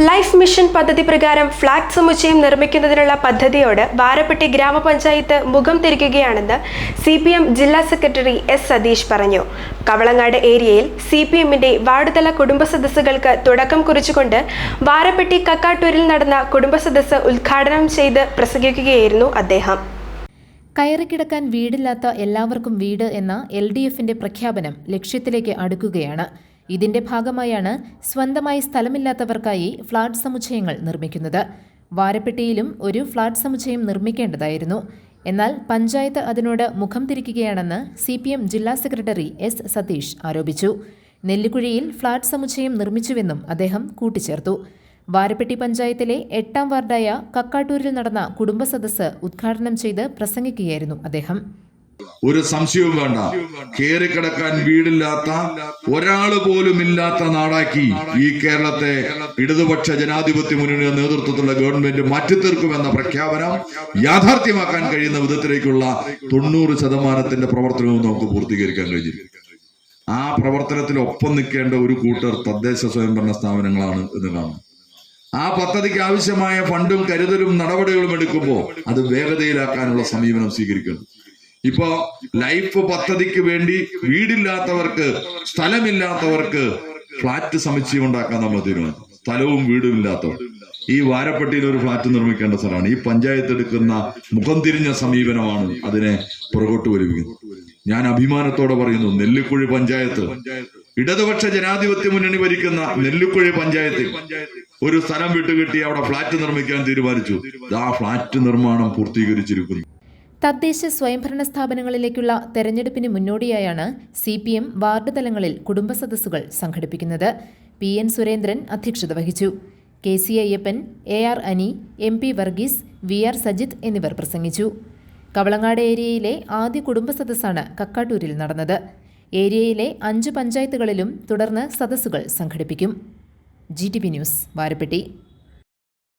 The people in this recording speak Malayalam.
ലൈഫ് മിഷൻ പദ്ധതി പ്രകാരം ഫ്ളാറ്റ് സമുച്ചയം നിർമ്മിക്കുന്നതിനുള്ള പദ്ധതിയോട് വാരപ്പെട്ടി ഗ്രാമപഞ്ചായത്ത് മുഖം തിരിക്കുകയാണെന്ന് സി പി എം ജില്ലാ സെക്രട്ടറി എസ് സതീഷ് പറഞ്ഞു. കവളങ്ങാട് ഏരിയയിൽ സി പി എമ്മിന്റെ വാർഡുതല കുടുംബ സദസ്സുകൾക്ക് തുടക്കം കുറിച്ചുകൊണ്ട് വാരപ്പെട്ടി കക്കാട്ടൂരിൽ നടന്ന കുടുംബ സദസ്സ് ഉദ്ഘാടനം ചെയ്ത് പ്രസംഗിക്കുകയായിരുന്നു അദ്ദേഹം. കയറിക്കിടക്കാൻ വീടില്ലാത്ത എല്ലാവർക്കും വീട് എന്ന എൽ ഡി എഫിന്റെ പ്രഖ്യാപനം ലക്ഷ്യത്തിലേക്ക് അടുക്കുകയാണ്. ഇതിന്റെ ഭാഗമായാണ് സ്വന്തമായി സ്ഥലമില്ലാത്തവർക്കായി ഫ്ളാറ്റ് സമുച്ചയങ്ങൾ നിർമ്മിക്കുന്നത്. വാരപ്പെട്ടിയിലും ഒരു ഫ്ളാറ്റ് സമുച്ചയം നിർമ്മിക്കേണ്ടതായിരുന്നു. എന്നാൽ പഞ്ചായത്ത് അതിനോട് മുഖം തിരിക്കുകയാണെന്ന് സി പി എം ജില്ലാ സെക്രട്ടറി എസ് സതീഷ് ആരോപിച്ചു. നെല്ലിക്കുഴിയിൽ ഫ്ളാറ്റ് സമുച്ചയം നിർമ്മിച്ചുവെന്നും അദ്ദേഹം കൂട്ടിച്ചേർത്തു. വാരപ്പെട്ടി പഞ്ചായത്തിലെ എട്ടാം വാർഡായ കക്കാട്ടൂരിൽ നടന്ന കുടുംബ സദസ്സ് ഉദ്ഘാടനം ചെയ്ത് പ്രസംഗിക്കുകയായിരുന്നു അദ്ദേഹം. ഒരു സംശയവും വേണ്ട. കേറിക്കിടക്കാൻ വീടില്ലാത്ത ഒരാൾ പോലും ഇല്ലാത്ത നാടാക്കി ഈ കേരളത്തെ ഇടതുപക്ഷ ജനാധിപത്യ മുന്നണിയുടെ നേതൃത്വത്തിലുള്ള ഗവൺമെന്റ് മാറ്റിത്തീർക്കുമെന്ന പ്രഖ്യാപനം യാഥാർത്ഥ്യമാക്കാൻ കഴിയുന്ന വിധത്തിലേക്കുള്ള തൊണ്ണൂറ് ശതമാനത്തിന്റെ പ്രവർത്തനവും നമുക്ക് പൂർത്തീകരിക്കാൻ കഴിഞ്ഞു ആ പ്രവർത്തനത്തിൽ ഒപ്പം നിൽക്കേണ്ട ഒരു കൂട്ടർ തദ്ദേശ സ്വയംഭരണ സ്ഥാപനങ്ങളാണ് എന്ന് കാണും ആ പദ്ധതിക്ക് ആവശ്യമായ ഫണ്ടും കരുതലും നടപടികളും എടുക്കുമ്പോൾ അത് വേഗതയിലാക്കാനുള്ള സമീപനം സ്വീകരിക്കണം ഇപ്പോ ലൈഫ് പദ്ധതിക്ക് വേണ്ടി വീടില്ലാത്തവർക്ക് സ്ഥലമില്ലാത്തവർക്ക് ഫ്ളാറ്റ് സമുച്ചയം ഉണ്ടാക്കാൻ നമ്മൾ തീരുമാനം സ്ഥലവും വീടും ഇല്ലാത്തവർ. ഈ വാരപ്പെട്ടിയിൽ ഒരു ഫ്ളാറ്റ് നിർമ്മിക്കേണ്ട സ്ഥലമാണ്. ഈ പഞ്ചായത്ത് എടുക്കുന്ന മുഖം തിരിഞ്ഞ സമീപനമാണ് അതിനെ പുറകോട്ട് വരുവിക്കുന്നത് ഞാൻ അഭിമാനത്തോടെ പറയുന്നു നെല്ലിക്കുഴി പഞ്ചായത്ത്. ഇടതുപക്ഷ ജനാധിപത്യ മുന്നണി ഭരിക്കുന്ന നെല്ലിക്കുഴി പഞ്ചായത്തിൽ ഒരു സ്ഥലം വിട്ടുകിട്ടി അവിടെ ഫ്ളാറ്റ് നിർമ്മിക്കാൻ തീരുമാനിച്ചു. ആ ഫ്ളാറ്റ് നിർമ്മാണം പൂർത്തീകരിച്ചിരിക്കുന്നു. തദ്ദേശ സ്വയംഭരണ സ്ഥാപനങ്ങളിലേക്കുള്ള തെരഞ്ഞെടുപ്പിന് മുന്നോടിയായാണ് സി പി എം വാർഡ് തലങ്ങളിൽ കുടുംബ സദസ്സുകൾ സംഘടിപ്പിക്കുന്നത്. പി എൻ സുരേന്ദ്രൻ അധ്യക്ഷത വഹിച്ചു. K C Ayyappan A R Ani M P Varghese V R Sajith എന്നിവർ പ്രസംഗിച്ചു. കവളങ്ങാട് ഏരിയയിലെ ആദ്യ കുടുംബ സദസ്സാണ് കക്കാട്ടൂരിൽ നടന്നത്. ഏരിയയിലെ അഞ്ച് പഞ്ചായത്തുകളിലും തുടർന്ന് സദസ്സുകൾ സംഘടിപ്പിക്കും. G T P news Varappetty.